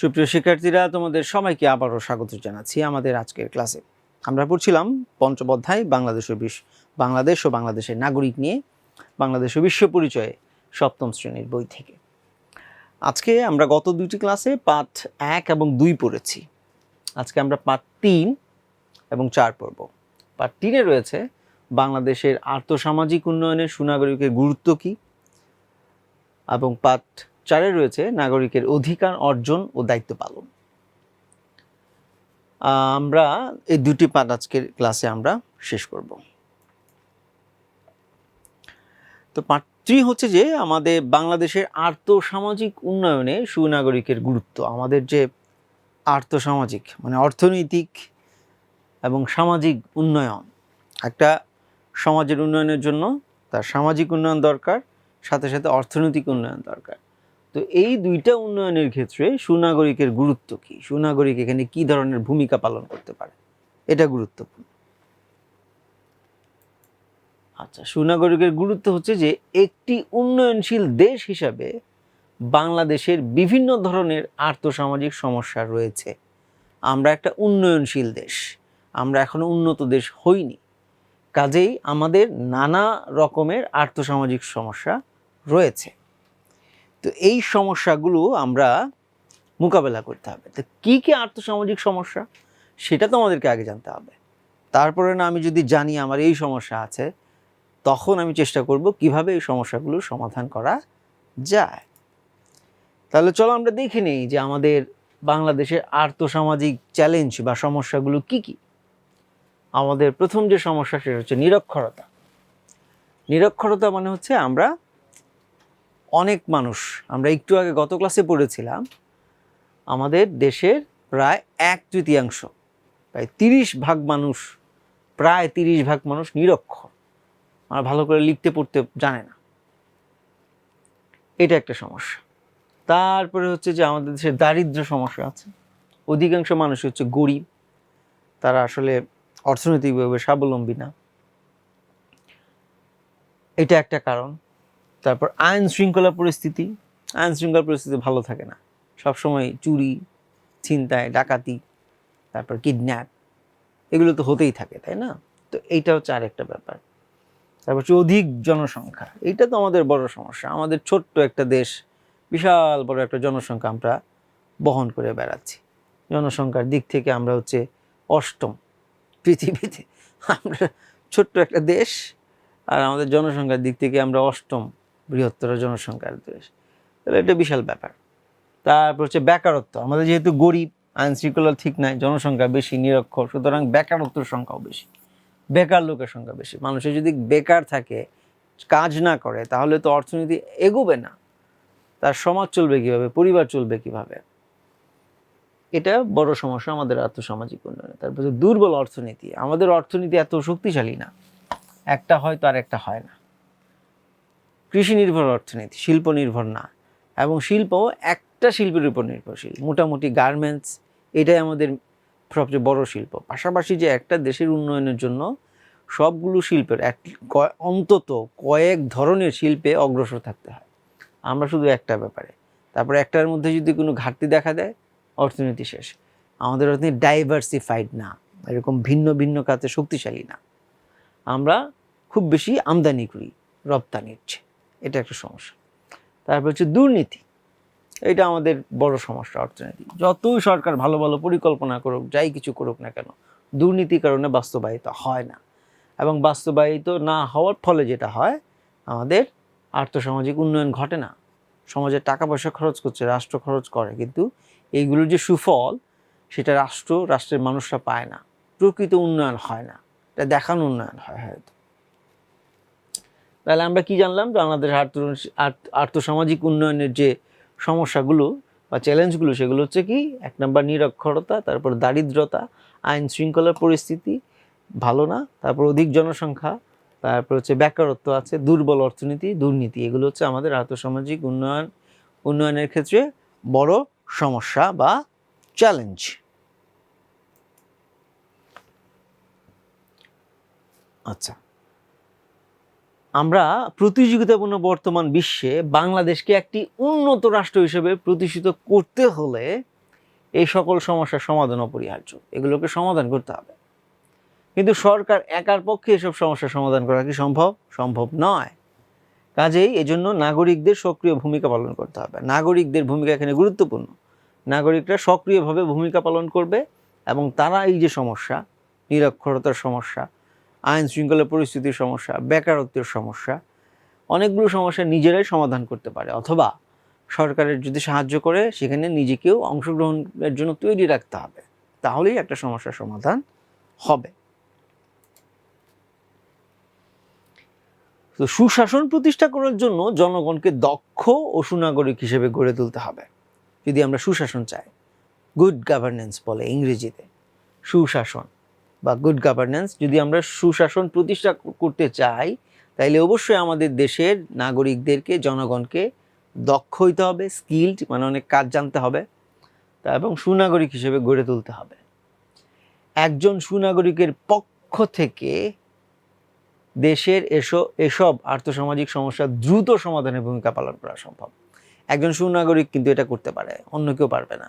সুপ্রিয় শিক্ষার্থীরা, তোমাদের সবাইকে আবারও স্বাগত জানাচ্ছি আমাদের আজকের ক্লাসে। আমরা পড়ছিলাম পঞ্চম অধ্যায়, বাংলাদেশ ও বাংলাদেশ ও বাংলাদেশের নাগরিক নিয়ে, বাংলাদেশ ও বিশ্ব পরিচয়ে, সপ্তম শ্রেণির বই থেকে। আজকে আমরা গত দুইটি ক্লাসে পাঠ এক এবং দুই পড়েছি। আজকে আমরা পাঠ তিন এবং চার পড়ব। পাঠ তিনে রয়েছে, বাংলাদেশের আর্থসামাজিক উন্নয়নে সুনাগরিকের গুরুত্ব কী? এবং পাঠ চারে রয়েছে নাগরিকের অধিকার অর্জন ও দায়িত্ব পালন। আমরা এই দুটি পাঠ আজকের ক্লাসে আমরা শেষ করব। তো পাঠ থ্রি হচ্ছে যে আমাদের বাংলাদেশের আর্থসামাজিক উন্নয়নে সুনাগরিকের গুরুত্ব। আমাদের যে আর্থসামাজিক মানে অর্থনৈতিক এবং সামাজিক উন্নয়ন, একটা সমাজের উন্নয়নের জন্য তার সামাজিক উন্নয়ন দরকার, সাথে সাথে অর্থনৈতিক উন্নয়ন দরকার। তো এই দুইটা উন্নয়নের ক্ষেত্রে সুনাগরিকের গুরুত্ব কি? সুনাগরিক এখানে কি ধরনের ভূমিকা পালন করতে পারে? এটা গুরুত্বপূর্ণ। আচ্ছা সুনাগরিকের গুরুত্ব হচ্ছে যে একটি উন্নয়নশীল দেশ হিসাবে বাংলাদেশের বিভিন্ন ধরনের আর্থসামাজিক সমস্যা রয়েছে। আমরা একটা উন্নয়নশীল দেশ। আমরা এখনও উন্নত দেশ হইনি। কাজেই আমাদের নানা রকমের আর্থসামাজিক সমস্যা রয়েছে। তো এই সমস্যাগুলো আমরা মোকাবেলা করতে হবে। তো কী কী আর্থসামাজিক সমস্যা, সেটা তো আমাদেরকে আগে জানতে হবে। তারপরে না আমি যদি জানি আমার এই সমস্যা আছে, তখন আমি চেষ্টা করব কীভাবে এই সমস্যাগুলো সমাধান করা যায়। তাহলে চলো আমরা দেখে নিই যে আমাদের বাংলাদেশের আর্থসামাজিক চ্যালেঞ্জ বা সমস্যাগুলো কি কি। আমাদের প্রথম যে সমস্যা সেটা হচ্ছে নিরক্ষরতা। নিরক্ষরতা মানে হচ্ছে আমরা অনেক মানুষ, আমরা একটু আগে গত ক্লাসে পড়েছিলাম, আমাদের দেশের প্রায় এক তৃতীয়াংশ, প্রায় তিরিশ ভাগ মানুষ, প্রায় তিরিশ ভাগ মানুষ নিরক্ষর। আর ভালো করে লিখতে পড়তে জানে না। এটা একটা সমস্যা। তারপরে হচ্ছে যে আমাদের দেশের দারিদ্র সমস্যা আছে। অধিকাংশ মানুষ হচ্ছে গরিব। তারা আসলে অর্থনৈতিকভাবে স্বাবলম্বী না। এটা একটা কারণ। তারপর আইন শৃঙ্খলা পরিস্থিতি, আইন শৃঙ্খলা পরিস্থিতি ভালো থাকে না। সবসময় চুরি, ছিনতাই, ডাকাতি, তারপর কিডন্যাপ, এগুলো তো হতেই থাকে, তাই না? তো এইটা হচ্ছে আরেকটা ব্যাপার। তারপর হচ্ছে অধিক জনসংখ্যা, এইটা তো আমাদের বড় সমস্যা। আমাদের ছোট্ট একটা দেশ, বিশাল বড় একটা জনসংখ্যা আমরা বহন করে বেড়াচ্ছি। জনসংখ্যার দিক থেকে আমরা হচ্ছে অষ্টম পৃথিবীতে। আমরা ছোট্ট একটা দেশ, আর আমাদের জনসংখ্যার দিক থেকে আমরা অষ্টম বৃহত্তর জনসংখ্যার দেশ। তাহলে এটা বিশাল ব্যাপার। তারপর হচ্ছে বেকারত্ব। আমাদের যেহেতু গরিব আইন শৃঙ্খলা ঠিক নাই, জনসংখ্যা বেশি, নিরক্ষর, সুতরাং বেকারত্বের সংখ্যাও বেশি, বেকার লোকের সংখ্যা বেশি। মানুষের যদি বেকার থাকে, কাজ না করে, তাহলে তো অর্থনীতি এগোবে না। তার সমাজ চলবে কীভাবে? পরিবার চলবে কীভাবে? এটা বড় সমস্যা আমাদের আর্থসামাজিক উন্নয়নে। তারপর দুর্বল অর্থনীতি। আমাদের অর্থনীতি এত শক্তিশালী না। একটা হয় তো আর একটা হয় না। কৃষি নির্ভর অর্থনীতি, শিল্প নির্ভর না। এবং শিল্প একটা শিল্পের উপর নির্ভরশীল। মোটামুটি গার্মেন্টস এটাই আমাদের সবচেয়ে বড় শিল্প। পাশাপাশি যে একটা দেশের উন্নয়নের জন্য সবগুলো শিল্পের এক অন্তত কয়েক ধরনের শিল্পে অগ্রসর থাকতে হয়। আমরা শুধু একটা ব্যাপারে। তারপরে একটার মধ্যে যদি কোনো ঘাটতি দেখা দেয়, অর্থনীতি শেষ। আমাদের অর্থনীতি ডাইভার্সিফাইড না। এরকম ভিন্ন ভিন্ন কাজে শক্তিশালী না। আমরা খুব বেশি আমদানি করি, রপ্তানির চেয়ে। এটা একটা সমস্যা। তারপর হচ্ছে দুর্নীতি। এটা আমাদের বড় সমস্যা অর্থনীতি। যতই সরকার ভালো ভালো পরিকল্পনা করুক, যাই কিছু করুক না কেন, দুর্নীতির কারণে বাস্তবায়িত হয় না। এবং বাস্তবায়িত না হওয়ার ফলে যেটা হয়, আমাদের আর্থসামাজিক উন্নয়ন ঘটে না। সমাজে টাকা পয়সা খরচ করছে, রাষ্ট্র খরচ করে, কিন্তু এইগুলোর যে সুফল, সেটা রাষ্ট্র, রাষ্ট্রের মানুষরা পায় না। প্রকৃত উন্নয়ন হয় না। এটা দেখানো উন্নয়ন হয় হয়তো। তাহলে আমরা কি জানলাম? বাংলাদেশ আর্থ আর্থসামাজিক উন্নয়নের যে সমস্যাগুলো বা চ্যালেঞ্জগুলো সেগুলো হচ্ছে কি? এক নম্বর নিরক্ষরতা, তারপর দারিদ্রতা, আইন শৃঙ্খলার পরিস্থিতি ভালো না, তারপর অধিক জনসংখ্যা, তারপর হচ্ছে বেকারত্ব আছে, দুর্বল অর্থনীতি, দুর্নীতি, এগুলো হচ্ছে আমাদের আর্থসামাজিক উন্নয়ন, উন্নয়নের ক্ষেত্রে বড় সমস্যা বা চ্যালেঞ্জ আচ্ছা। আমরা প্রতিযোগিতাপূর্ণ বর্তমান বিশ্বে বাংলাদেশকে একটি উন্নত রাষ্ট্র হিসেবে প্রতিষ্ঠিত করতে হলে এই সকল সমস্যার সমাধান অপরিহার্য। এগুলোকে সমাধান করতে হবে। কিন্তু সরকার একার পক্ষে এসব সমস্যার সমাধান করা কি সম্ভব? সম্ভব নয়। কাজেই এজন্য নাগরিকদের সক্রিয় ভূমিকা পালন করতে হবে। নাগরিকদের ভূমিকা এখানে গুরুত্বপূর্ণ। নাগরিকরা সক্রিয়ভাবে ভূমিকা পালন করবে এবং তারা এই যে সমস্যা, নিরক্ষরতার সমস্যা আইন শৃঙ্খলা পরিস্থিতির সমস্যা, বেকারত্বের সমস্যা, অনেকগুলো সমস্যা নিজেরাই সমাধান করতে পারে অথবা সরকারের যদি সাহায্য করে, সেখানে নিজেকেও অংশগ্রহণের জন্য তৈরি রাখতে হবে। তাহলেই একটা সমস্যার সমাধান হবে। তো সুশাসন প্রতিষ্ঠা করার জন্য জনগণকে দক্ষ ও সুনাগরিক হিসেবে গড়ে তুলতে হবে। যদি আমরা সুশাসন চাই গুড গভর্নেন্স বলে ইংরেজিতে, সুশাসন। বা গুড গভর্নেন্স যদি আমরা সুশাসন প্রতিষ্ঠা করতে চাই, তাইলে অবশ্যই আমাদের দেশের নাগরিকদেরকে, জনগণকে দক্ষ হইতে হবে স্কিল্ড মানে অনেক কাজ জানতে হবে, তা এবং সুনাগরিক হিসেবে গড়ে তুলতে হবে। একজন সুনাগরিকের পক্ষ থেকে দেশের এসব এসব আর্থসামাজিক সমস্যা দ্রুত সমাধানের ভূমিকা পালন করা সম্ভব। একজন সুনাগরিক কিন্তু এটা করতে পারে, অন্য কেউ পারবে না।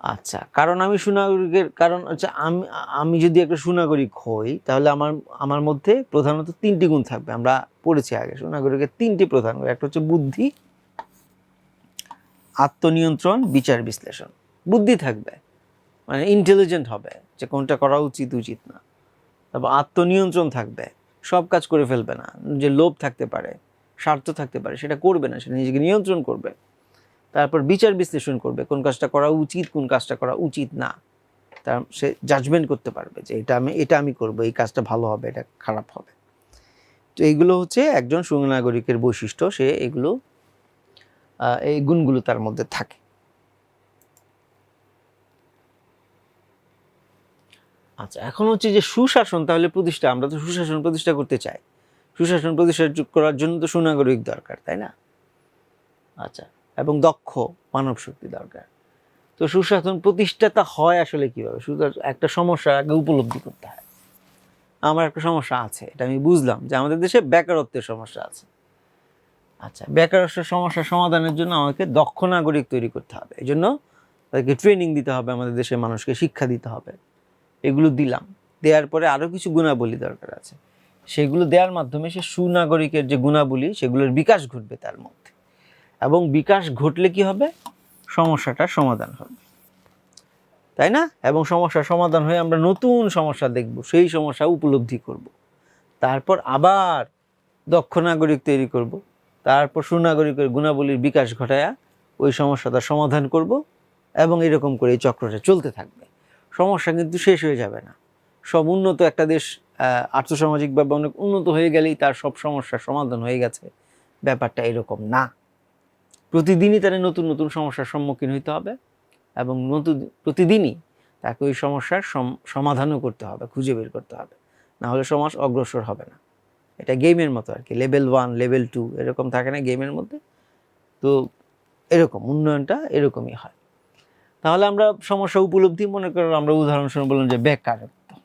আচ্ছা কারণ আমি সুনাগরিকের, কারণ হচ্ছে আমি আমি যদি একটা সুনাগরিক হই, তাহলে আমার আমার মধ্যে প্রধানত তিনটি গুণ থাকবে। আমরা পড়েছি আগে, সুনাগরিকের তিনটি প্রধান গুণ। একটা হচ্ছে বুদ্ধি, আত্মনিয়ন্ত্রণ, বিচার বিশ্লেষণ। বুদ্ধি থাকবে মানে ইন্টেলিজেন্ট হবে, যে কোনটা করা উচিত উচিত না। তারপর আত্মনিয়ন্ত্রণ থাকবে, সব কাজ করে ফেলবে না, যে লোভ থাকতে পারে, স্বার্থ থাকতে পারে, সেটা করবে না, সেটা নিজেকে নিয়ন্ত্রণ করবে। তারপর বিচার বিশ্লেষণ করবে, কোন কাজটা করা উচিত, কোন কাজটা করা উচিত না। তার সে জাজমেন্ট করতে পারবে যে এটা আমি এটা আমি করব, এই কাজটা ভালো হবে, এটা খারাপ হবে। তো এইগুলো হচ্ছে একজন সুনাগরিকের বৈশিষ্ট্য, সে এগুলো এই গুণগুলো তার মধ্যে থাকে। আচ্ছা এখন হচ্ছে যে সুশাসন, তাহলে প্রতিষ্ঠা, আমরা তো সুশাসন প্রতিষ্ঠা করতে চাই। সুশাসন প্রতিষ্ঠা করার জন্য তো সুনাগরিক দরকার, তাই না? আচ্ছা এবং দক্ষ মানব শক্তি দরকার। তো সুশাসন প্রতিষ্ঠাতা হয় আসলে কীভাবে? শুধু একটা সমস্যা আগে উপলব্ধি করতে হয়। আমার একটা সমস্যা আছে, এটা আমি বুঝলাম যে আমাদের দেশে বেকারত্বের সমস্যা আছে। আচ্ছা বেকারত্বের সমস্যা সমাধানের জন্য আমাকে দক্ষ নাগরিক তৈরি করতে হবে। এই জন্য তাদেরকে ট্রেনিং দিতে হবে, আমাদের দেশের মানুষকে শিক্ষা দিতে হবে। এগুলো দিলাম। দেওয়ার পরে আরও কিছু গুণাবলী দরকার আছে। সেগুলো দেওয়ার মাধ্যমে সে সুনাগরিকের যে গুণাবলী, সেগুলোর বিকাশ ঘটবে তার মধ্যে। এবং বিকাশ ঘটলে কি হবে? সমস্যাটার সমাধান হবে। তাই না? এবং সমস্যার সমাধান হয়ে আমরা নতুন সমস্যা দেখব, সেই সমস্যা উপলব্ধি করব। তারপর আবার দক্ষ নাগরিক তৈরি করব। তারপর সুনাগরিকের গুণাবলীর বিকাশ ঘটায়া ওই সমস্যাটার সমাধান করব এবং এরকম করে এই চক্রটা চলতে থাকবে। সমস্যা কিন্তু শেষ হয়ে যাবে না। সব উন্নত একটা দেশ আর্থসামাজিকভাবে অনেক উন্নত হয়ে গেলেই তার সব সমস্যার সমাধান হয়ে গেছে। ব্যাপারটা এরকম না। প্রতিদিনই তারা নতুন নতুন সমস্যার সম্মুখীন হইতে হবে এবং নতুন, প্রতিদিনই তাকে ওই সমস্যার সম- সমাধানও করতে হবে, খুঁজে বের করতে হবে। না হলে সমাজ অগ্রসর হবে না। এটা গেমের মতো আর কি, লেভেল ওয়ান, লেভেল টু এরকম থাকে না গেমের মধ্যে। তো এরকম, উন্নয়নটা এরকমই হয়। তাহলে আমরা সমস্যা উপলব্ধি মনে করো আমরা উদাহরণস্বরূপ বললাম যে বেকারত্ব।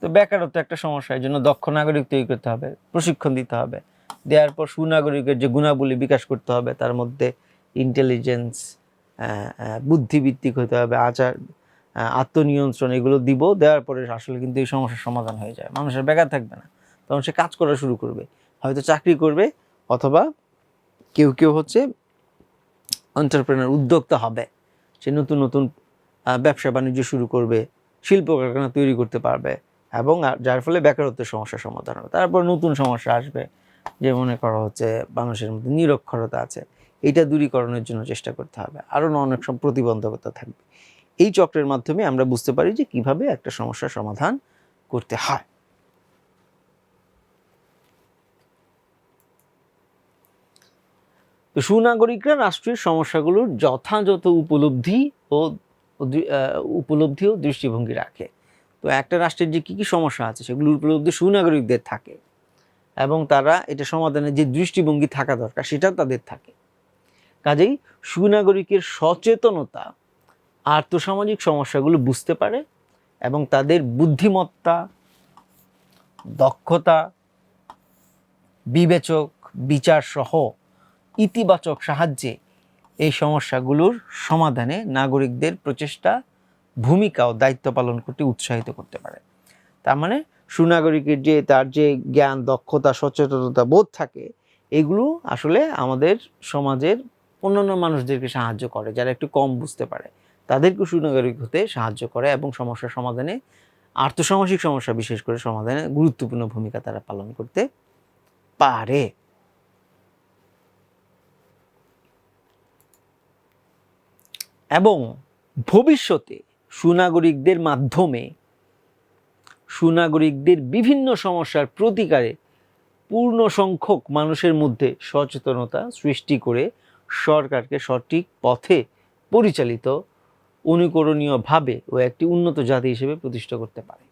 তো বেকারত্ব একটা সমস্যা এই জন্য দক্ষ নাগরিক তৈরি করতে হবে, প্রশিক্ষণ দিতে হবে। দেওয়ার পর সুনাগরিকের যে গুণাবলী বিকাশ করতে হবে, তার মধ্যে ইন্টেলিজেন্স বুদ্ধিভিত্তিক হতে হবে, আচার আত্মনিয়ন্ত্রণ এগুলো দিব, দেওয়ার পরে আসলে কিন্তু এই সমস্যার সমাধান হয়ে যায়। মানুষের বেকার থাকবে না, তখন সে কাজ করা শুরু করবে। হয়তো চাকরি করবে অথবা কেউ কেউ হচ্ছে এন্টারপ্রেনার উদ্যোক্তা হবে। সে নতুন নতুন ব্যবসা বাণিজ্য শুরু করবে, শিল্প কারখানা তৈরি করতে পারবে এবং যার ফলে বেকারত্বের সমস্যার সমাধান হবে। তারপর নতুন সমস্যা আসবে। যে মনে করা হচ্ছে মানুষের মধ্যে নিরক্ষরতা আছে, এটা দূরীকরণের জন্য চেষ্টা করতে হবে। আরও অনেক সব প্রতিবন্ধকতা থাকবে। এই চক্রের মাধ্যমে আমরা বুঝতে পারি যে কীভাবে একটা সমস্যার সমাধান করতে হয়। তো সুনাগরিকরা রাষ্ট্রীয় সমস্যাগুলোর যথাযথ উপলব্ধি ও উপলব্ধি ও দৃষ্টিভঙ্গি রাখে। তো একটা রাষ্ট্রের যে কী কী সমস্যা আছে, সেগুলোর উপলব্ধি সুনাগরিকদের থাকে। এবং তারা এটা সমাধানের যে দৃষ্টিভঙ্গি থাকা দরকার, সেটাও তাদের থাকে। কাজেই সুনাগরিকের সচেতনতা আর্থসামাজিক সমস্যাগুলো বুঝতে পারে এবং তাদের বুদ্ধিমত্তা, দক্ষতা, বিবেচক বিচার সহ ইতিবাচক সাহায্যে এই সমস্যাগুলোর সমাধানে নাগরিকদের প্রচেষ্টা, ভূমিকা ও দায়িত্ব পালন করতে উৎসাহিত করতে পারে। তার মানে সুনাগরিকের যে তার যে জ্ঞান, দক্ষতা, সচেতনতা বোধ থাকে, এগুলো আসলে আমাদের সমাজের অন্যান্য মানুষদেরকে সাহায্য করে, যারা একটু কম বুঝতে পারে। তাদেরকে সুনাগরিক হতে সাহায্য করে এবং সমস্যার সমাধানে, আর্থসামাজিক সমস্যা বিশেষ করে সমাধানে গুরুত্বপূর্ণ ভূমিকা তারা পালন করতে পারে। এবং ভবিষ্যতে সুনাগরিকদের মাধ্যমে সুনাগরিকদের বিভিন্ন সমস্যার প্রতিকারে পূর্ণ সংখ্যক মানুষের মধ্যে সচেতনতা সৃষ্টি করে সরকারকে সঠিক পথে পরিচালিত, অনুকরণীয়ভাবে ও একটি উন্নত জাতি হিসেবে প্রতিষ্ঠা করতে পারে।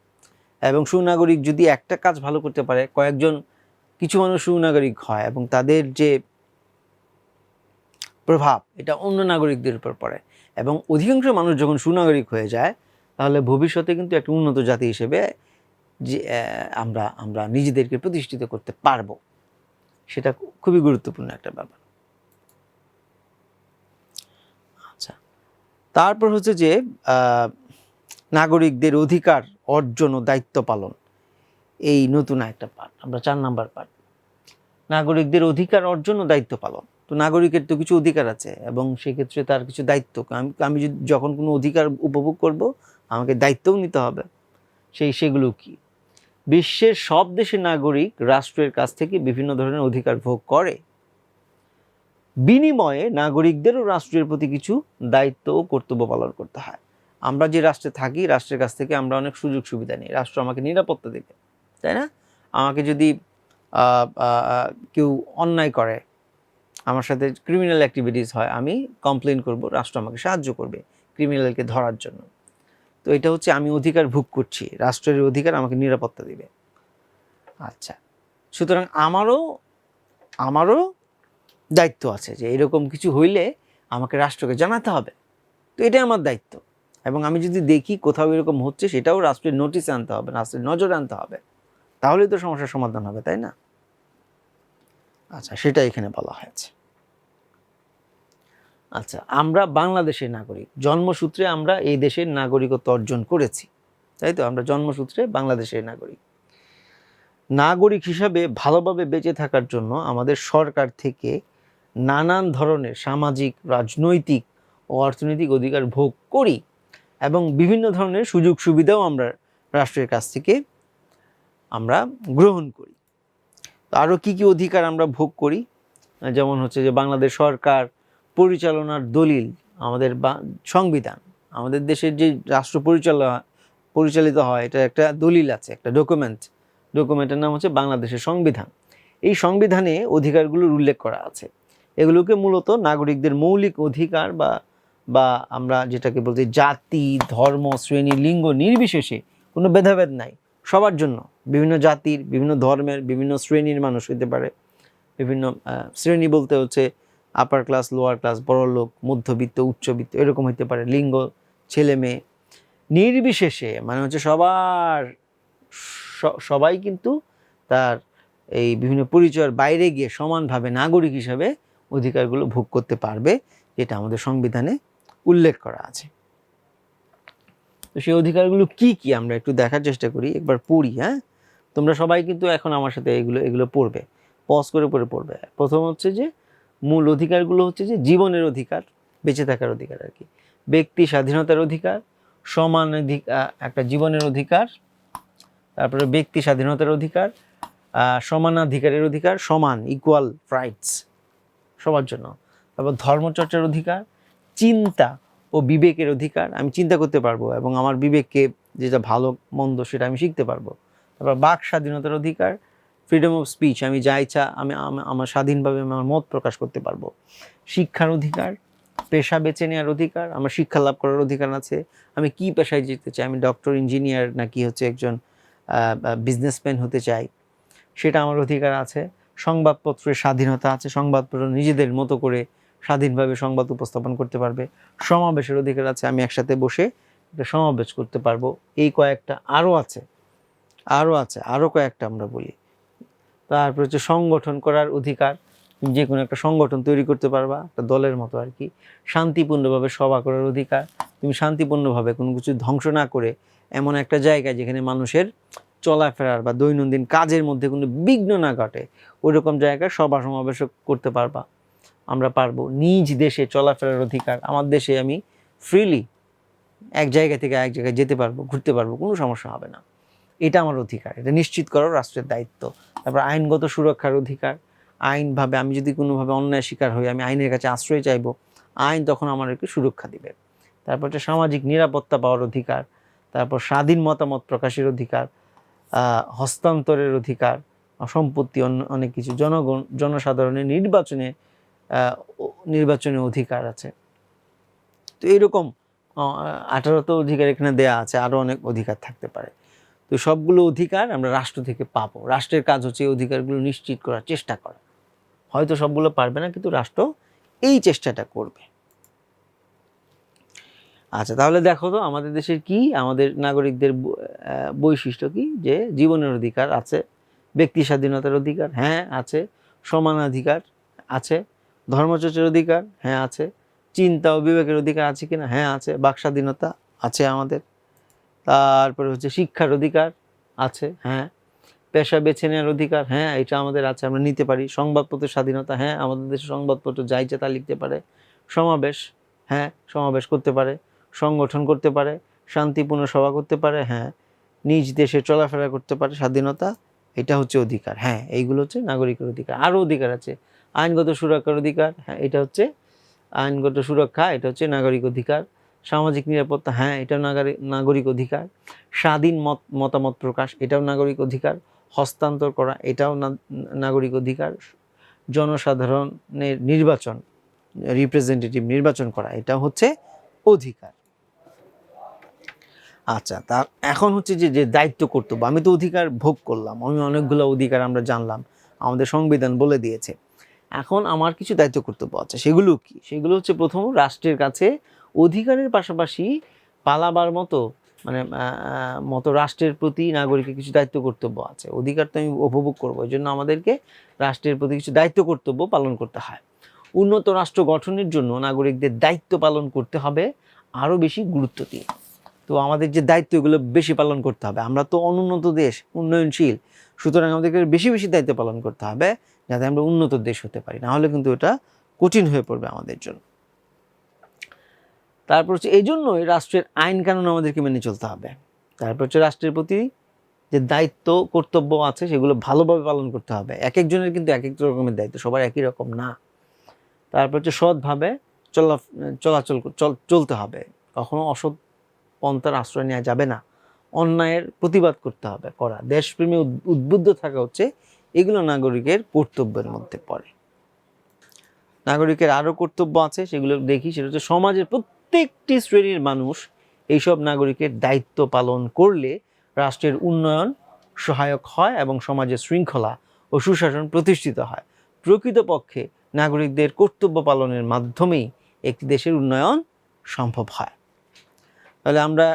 এবং সুনাগরিক যদি একটা কাজ ভালো করতে পারে, কয়েকজন, কিছু মানুষ সুনাগরিক হয় এবং তাদের যে প্রভাব, এটা অন্য নাগরিকদের উপর পড়ে। এবং অধিকাংশ মানুষ যখন সুনাগরিক হয়ে যায়, তাহলে ভবিষ্যতে কিন্তু একটা উন্নত জাতি হিসেবে যে আমরা আমরা নিজেদেরকে প্রতিষ্ঠিত করতে পারব। সেটা খুবই গুরুত্বপূর্ণ একটা ব্যাপার। আচ্ছা তারপর হচ্ছে যে নাগরিকদের অধিকার অর্জন ও দায়িত্ব পালন। এই নতুন একটা পার্ট আমরা চার নাম্বার পার্ট নাগরিকদের অধিকার অর্জন ও দায়িত্ব পালন। তো নাগরিকের তো কিছু অধিকার আছে এবং সেক্ষেত্রে তার কিছু দায়িত্ব। আমি যখন কোনো অধিকার উপভোগ করব, আমাকে দায়িত্বও নিতে হবে। সেই, সেগুলো কি? বিশ্বের সব দেশের নাগরিক রাষ্ট্রের কাছ থেকে বিভিন্ন ধরনের অধিকার ভোগ করে। বিনিময়ে নাগরিকদেরও রাষ্ট্রের প্রতি কিছু দায়িত্ব ও কর্তব্য পালন করতে হয়। আমরা যে রাষ্ট্রে থাকি, রাষ্ট্রের কাছ থেকে আমরা অনেক সুযোগ সুবিধা নিই। রাষ্ট্র আমাকে নিরাপত্তা দেবে, তাই না? আমাকে যদি কেউ অন্যায় করে, আমার সাথে ক্রিমিনাল অ্যাক্টিভিটিস হয়, আমি কমপ্লেন করব, রাষ্ট্র আমাকে সাহায্য করবে ক্রিমিনালকে ধরার জন্য। তো এটা হচ্ছে আমি অধিকার ভোগ করছি, রাষ্ট্রের অধিকার আমাকে নিরাপত্তা দিবে। আচ্ছা সুতরাং আমারও আমারও দায়িত্ব আছে যে এরকম কিছু হইলে আমাকে রাষ্ট্রকে জানাতে হবে। তো এটাই আমার দায়িত্ব। এবং আমি যদি দেখি কোথাও এরকম হচ্ছে, সেটাও রাষ্ট্রের নোটিসে আনতে হবে, রাষ্ট্রের নজরে আনতে হবে। তাহলেই তো সমস্যার সমাধান হবে, তাই না? আচ্ছা সেটা এখানে বলা হয়েছে। আচ্ছা আমরা বাংলাদেশের নাগরিক। জন্মসূত্রে আমরা এই দেশের নাগরিকত্ব অর্জন করেছি। তাই তো? আমরা জন্মসূত্রে বাংলাদেশের নাগরিক। নাগরিক হিসাবে ভালোভাবে বেঁচে থাকার জন্য আমাদের সরকার থেকে নানান ধরনের সামাজিক, রাজনৈতিক ও অর্থনৈতিক অধিকার ভোগ করি এবং বিভিন্ন ধরনের সুযোগ সুবিধাও আমরা রাষ্ট্রের কাছ থেকে আমরা গ্রহণ করি। তো আরও কী কী অধিকার আমরা ভোগ করি? যেমন হচ্ছে যে বাংলাদেশ সরকার পরিচালনার দলিল, আমাদের সংবিধান, আমাদের দেশের যে রাষ্ট্র পরিচালনা, পরিচালিত হয়, এটা একটা দলিল আছে, একটা ডকুমেন্ট ডকুমেন্টের নাম হচ্ছে বাংলাদেশের সংবিধান। এই সংবিধানে অধিকারগুলোর উল্লেখ করা আছে। এগুলোকে মূলত নাগরিকদের মৌলিক অধিকার বা বা আমরা যেটাকে বলছি জাতি, ধর্ম, শ্রেণি, লিঙ্গ নির্বিশেষে কোনো ভেদাভেদ নাই। সবার জন্য। বিভিন্ন জাতির, বিভিন্ন ধর্মের, বিভিন্ন শ্রেণির মানুষ হতে পারে। বিভিন্ন শ্রেণি বলতে হচ্ছে আপার ক্লাস লোয়ার ক্লাস বড় লোক, মধ্যবিত্ত, উচ্চবিত্ত, এরকম হতে পারে, লিঙ্গ, ছেলে মেয়ে। নির্বিশেষে মানে হচ্ছে সবার সবাই কিন্তু তার এই বিভিন্ন পরিচয়ের বাইরে গিয়ে সমানভাবে নাগরিক হিসাবে অধিকারগুলো ভোগ করতে পারবে, যেটা আমাদের সংবিধানে উল্লেখ করা আছে। তো সেই অধিকারগুলো কি কি আমরা একটু দেখার চেষ্টা করি, একবার পড়ি হ্যাঁ? তোমরা সবাই কিন্তু এখন আমার সাথে এগুলো এগুলো পড়বে পজ করে পড়ে পড়বে। প্রথম হচ্ছে যে মূল অধিকারগুলো হচ্ছে যে জীবনের অধিকার, বেঁচে থাকার অধিকার আর কি। ব্যক্তি স্বাধীনতার অধিকার, সমান একটা জীবনের অধিকার, তারপরে ব্যক্তি স্বাধীনতার অধিকার সমানাধিকারের অধিকার, সমান ইকুয়াল রাইটস সবার জন্য। তারপর ধর্মচর্চার অধিকার, চিন্তা ও বিবেকের অধিকার, আমি চিন্তা করতে পারব এবং আমার বিবেককে যেটা ভালো, মন্দ সেটা আমি শিখতে পারব। তারপর বাক স্বাধীনতার অধিকার ফ্রিডম অফ স্পিচ আমি যা ইচ্ছা, আমি আমার স্বাধীনভাবে আমার মত প্রকাশ করতে পারব। শিক্ষার অধিকার, পেশা বেছে নেওয়ার অধিকার, আমার শিক্ষা লাভ করার অধিকার আছে। আমি কি পেশায় যেতে চাই? আমি ডক্টর ইঞ্জিনিয়ার নাকি হচ্ছে একজন বিজনেসম্যান হতে চাই? সেটা আমার অধিকার আছে। সংবাদপত্রের স্বাধীনতা আছে। সংবাদপত্র নিজেদের মতো করে স্বাধীনভাবে সংবাদ উপস্থাপন করতে পারবে। সমাবেশের অধিকার আছে। আমি একসাথে বসে একটা সমাবেশ করতে পারব। এই কয়েকটা আরও আছে। আরও আছে। আরও কয়েকটা আমরা বলি। তারপর হচ্ছে সংগঠন করার অধিকার। যে কোনো একটা সংগঠন তৈরি করতে পারবা, একটা দলের মতো আর কি। শান্তিপূর্ণভাবে সভা করার অধিকার। তুমি শান্তিপূর্ণভাবে কোনো কিছু ধ্বংস না করে এমন একটা জায়গায় যেখানে মানুষের চলাফেরার বা দৈনন্দিন কাজের মধ্যে কোনো বিঘ্ন না ঘটে ওই রকম জায়গায় সভা সমাবেশ করতে পারবা। আমরা পারব নিজ দেশে চলাফেরার অধিকার। আমার দেশে আমি ফ্রিলি এক জায়গা থেকে এক জায়গায় যেতে পারব, ঘুরতে পারব, কোনো সমস্যা হবে না। এটা আমার অধিকার। এটা নিশ্চিত করার রাষ্ট্রের দায়িত্ব। তারপর আইনগত সুরক্ষার অধিকার। আইনভাবে আমি যদি কোনোভাবে অন্যায় শিকার হই, আমি আইনের কাছে আশ্রয় চাইব, আইন তখন আমাদেরকে সুরক্ষা দিবে। তারপর হচ্ছে সামাজিক নিরাপত্তা পাওয়ার অধিকার, তারপর স্বাধীন মতামত প্রকাশের অধিকার হস্তান্তরের অধিকার, সম্পত্তি অনেক কিছু, জনগণ জনসাধারণের নির্বাচনে নির্বাচনে অধিকার আছে। তো এরকম আঠারোটা অধিকার এখানে দেয়া আছে আরও অনেক অধিকার থাকতে পারে। তো সবগুলো অধিকার আমরা রাষ্ট্র থেকে পাবো। রাষ্ট্রের কাজ হচ্ছে এই অধিকারগুলো নিশ্চিত করার চেষ্টা করা। হয়তো সবগুলো পারবে না, কিন্তু রাষ্ট্র এই চেষ্টাটা করবে। আচ্ছা তাহলে দেখো তো আমাদের দেশের কি? আমাদের নাগরিকদের বৈশিষ্ট্য কি? যে জীবনের অধিকার আছে, ব্যক্তি স্বাধীনতার অধিকার হ্যাঁ আছে সমানাধিকার আছে, ধর্মচর্চার অধিকার হ্যাঁ আছে, চিন্তা ও বিবেকের অধিকার আছে কিনা? হ্যাঁ আছে, বাক স্বাধীনতা আছে আমাদের। তারপরে হচ্ছে শিক্ষার অধিকার আছে হ্যাঁ। পেশা বেছে নেওয়ার অধিকার হ্যাঁ এটা আমাদের আছে, আমরা নিতে পারি। সংবাদপত্রের স্বাধীনতা হ্যাঁ আমাদের দেশে সংবাদপত্র যা ইচ্ছা তা লিখতে পারে। সমাবেশ হ্যাঁ সমাবেশ করতে পারে, সংগঠন করতে পারে, শান্তিপূর্ণ সভা করতে পারে হ্যাঁ নিজ দেশে চলাফেরা করতে পারে, স্বাধীনতা, এটা হচ্ছে অধিকার হ্যাঁ এইগুলো হচ্ছে নাগরিকের অধিকার। আরও অধিকার আছে, আইনগত সুরক্ষার অধিকার হ্যাঁ এটা হচ্ছে আইনগত সুরক্ষা, এটা হচ্ছে নাগরিক অধিকার। সামাজিক নিরাপত্তা হ্যাঁ এটাও নাগরিক অধিকার। স্বাধীন মত, মতামত প্রকাশ, এটাও নাগরিক অধিকার। হস্তান্তর করা, এটাও নাগরিক অধিকার। জনসাধারণের নির্বাচন রিপ্রেজেন্টেটিভ নির্বাচন করা এটা হচ্ছে অধিকার। আচ্ছা তা এখন হচ্ছে যে যে দায়িত্ব কর্তব্য, আমি তো অধিকার ভোগ করলাম, আমি অনেকগুলো অধিকার আমরা জানলাম, আমাদের সংবিধান বলে দিয়েছে। এখন আমার কিছু দায়িত্ব কর্তব্য আছে, সেগুলো কি? সেগুলো হচ্ছে প্রথম, রাষ্ট্রের কাছে অধিকারের পাশাপাশি পালাবার মতো মানে মতো রাষ্ট্রের প্রতি নাগরিকের কিছু দায়িত্ব কর্তব্য আছে। অধিকার তো আমি উপভোগ করব, এই জন্য আমাদেরকে রাষ্ট্রের প্রতি কিছু দায়িত্ব কর্তব্য পালন করতে হয়। উন্নত রাষ্ট্র গঠনের জন্য নাগরিকদের দায়িত্ব পালন করতে হবে, আরও বেশি গুরুত্ব দিয়ে। তো আমাদের যে দায়িত্ব এগুলো বেশি পালন করতে হবে, আমরা তো অনুন্নত দেশ, উন্নয়নশীল, সুতরাং আমাদেরকে বেশি বেশি দায়িত্ব পালন করতে হবে, যাতে আমরা উন্নত দেশ হতে পারি। না হলে কিন্তু এটা কঠিন হয়ে পড়বে আমাদের জন্য। তারপর হচ্ছে এই জন্যই রাষ্ট্রের আইন কানুন আমাদেরকে মেনে চলতে হবে। তারপর হচ্ছে রাষ্ট্রের প্রতি যে দায়িত্ব, কর্তব্য আছে, সেগুলো ভালোভাবে পালন করতে হবে। এক একজনের কিন্তু এক এক রকমের দায়িত্ব, সবার একই রকম না। তারপর হচ্ছে সৎভাবে চলা, চলাচল, চল- চলতে হবে। কখনো অসৎ পন্থার আশ্রয় নেওয়া যাবে না। অন্যায়ের প্রতিবাদ করতে হবে, করা। দেশপ্রেমী উদ- উদ্বুদ্ধ থাকা হচ্ছে এগুলো নাগরিকের কর্তব্যের মধ্যে পড়ে। নাগরিকের আরও কর্তব্য আছে, সেগুলো দেখি, সেটা হচ্ছে সমাজের প্রত্যেকটি শ্রেণির মানুষ এইসব নাগরিকের দায়িত্ব পালন করলে রাষ্ট্রের উন্নয়ন সহায়ক হয় এবং সমাজের শৃঙ্খলা ও সুশাসন প্রতিষ্ঠিত হয়। প্রকৃতপক্ষে নাগরিকদের কর্তব্য পালনের মাধ্যমেই একটি দেশের উন্নয়ন সম্ভব হয়। তাহলে আমরা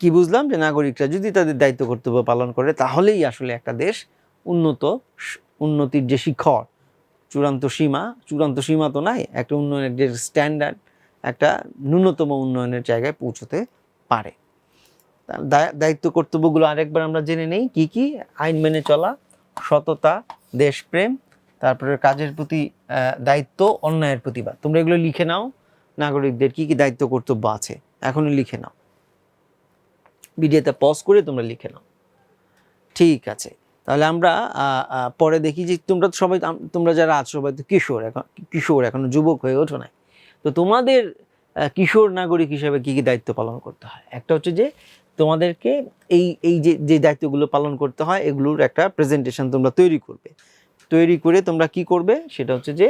কি বুঝলাম যে নাগরিকরা যদি তাদের দায়িত্ব কর্তব্য পালন করে, তাহলেই আসলে একটা দেশ উন্নত উন্নতির যে শিখর, চূড়ান্ত সীমা চূড়ান্ত সীমা তো নাই, একটা উন্নয়নের যে স্ট্যান্ডার্ড একটা ন্যূনতম উন্নয়নের জায়গায় পৌঁছতে পারে। দায়- দায়িত্ব কর্তব্যগুলো আরেকবার আমরা জেনে নেই, কি কি? আইন মেনে চলা, সততা, দেশপ্রেম, তারপরে কাজের প্রতি দায়িত্ব, অন্যায়ের প্রতিবাদ। তোমরা এগুলো লিখে নাও। নাগরিকদের কি কি দায়িত্ব, কর্তব্য আছে, এখনই লিখে নাও। ভিডিওতে পজ করে তোমরা লিখে নাও। ঠিক আছে। তাহলে আমরা পরে দেখি যে তোমরা সবাই তোমরা যারা আছো সবাই তো কিশোর, এখন, কিশোর, এখনও যুবক হয়ে ওঠো নাই। তো তোমাদের কিশোর নাগরিক হিসেবে কি কি দায়িত্ব পালন করতে হয়? একটা হচ্ছে যে তোমাদেরকে এই এই যে যে দায়িত্বগুলো পালন করতে হয়, এগুলোর একটা প্রেজেন্টেশন তোমরা তৈরি করবে। তৈরি করে তোমরা কি করবে? সেটা হচ্ছে যে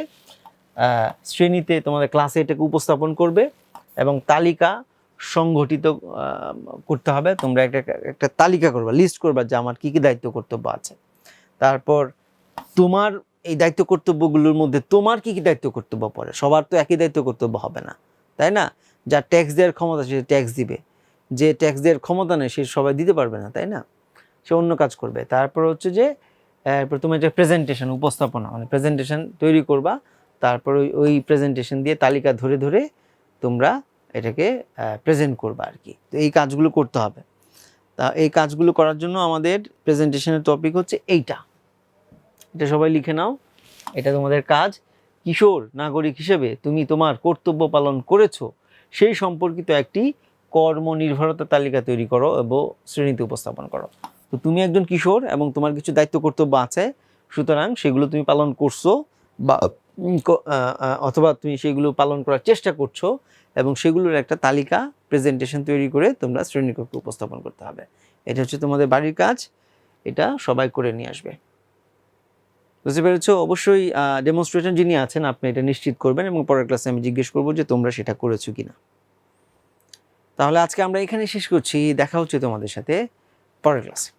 শ্রেণীতে তোমাদের ক্লাসে এটাকে উপস্থাপন করবে এবং তালিকা সংগঠিত করতে হবে। তোমরা একটা একটা তালিকা করবা লিস্ট করবা যে আমার কী কী দায়িত্ব কর্তব্য আছে। তারপর তোমার এই দায়িত্ব কর্তব্যগুলোর মধ্যে তোমার কি কি দায়িত্ব কর্তব্য পড়ে? সবার তো একই দায়িত্ব কর্তব্য হবে না, তাই না? যার ট্যাক্স দেওয়ার ক্ষমতা সে ট্যাক্স দিবে, যে ট্যাক্স দেওয়ার ক্ষমতা নেই সে সবাই দিতে পারবে না, তাই না? সে অন্য কাজ করবে। তারপর হচ্ছে যে, এরপর তুমি একটা প্রেজেন্টেশন উপস্থাপনা মানে প্রেজেন্টেশন তৈরি করবা, তারপর ওই ওই প্রেজেন্টেশন দিয়ে তালিকা ধরে ধরে তোমরা এটাকে প্রেজেন্ট করবা আর কি। তো এই কাজগুলো করতে হবে। তা এই কাজগুলো করার জন্য আমাদের প্রেজেন্টেশনের টপিক হচ্ছে এইটা। এটা সবাই লিখে নাও। এটা তোমাদের কাজ। কিশোর নাগরিক হিসেবে তুমি তোমার কর্তব্য পালন করেছ। সেই সম্পর্কিত একটি কর্ম কর্মনির্ভরতা তালিকা তৈরি করো এবং শ্রেণীতে উপস্থাপন করো। তো তুমি একজন কিশোর এবং তোমার কিছু দায়িত্ব কর্তব্য আছে। সুতরাং সেগুলো তুমি পালন করছ বা অথবা তুমি সেগুলো পালন করার চেষ্টা করছ এবং সেগুলোর একটা তালিকা প্রেজেন্টেশন তৈরি করে তোমরা শ্রেণীকক্ষে উপস্থাপন করতে হবে। এটা হচ্ছে তোমাদের বাড়ির কাজ। এটা সবাই করে নিয়ে আসবে। বুঝতে পেরেছ? অবশ্যই ডেমনস্ট্রেশন যিনি আছেন, আপনি এটা নিশ্চিত করবেন এবং পরের ক্লাসে আমি জিজ্ঞেস করব যে তোমরা সেটা করেছ কিনা। তাহলে আজকে আমরা এখানে শেষ করছি। দেখা হচ্ছে তোমাদের সাথে পরের ক্লাসে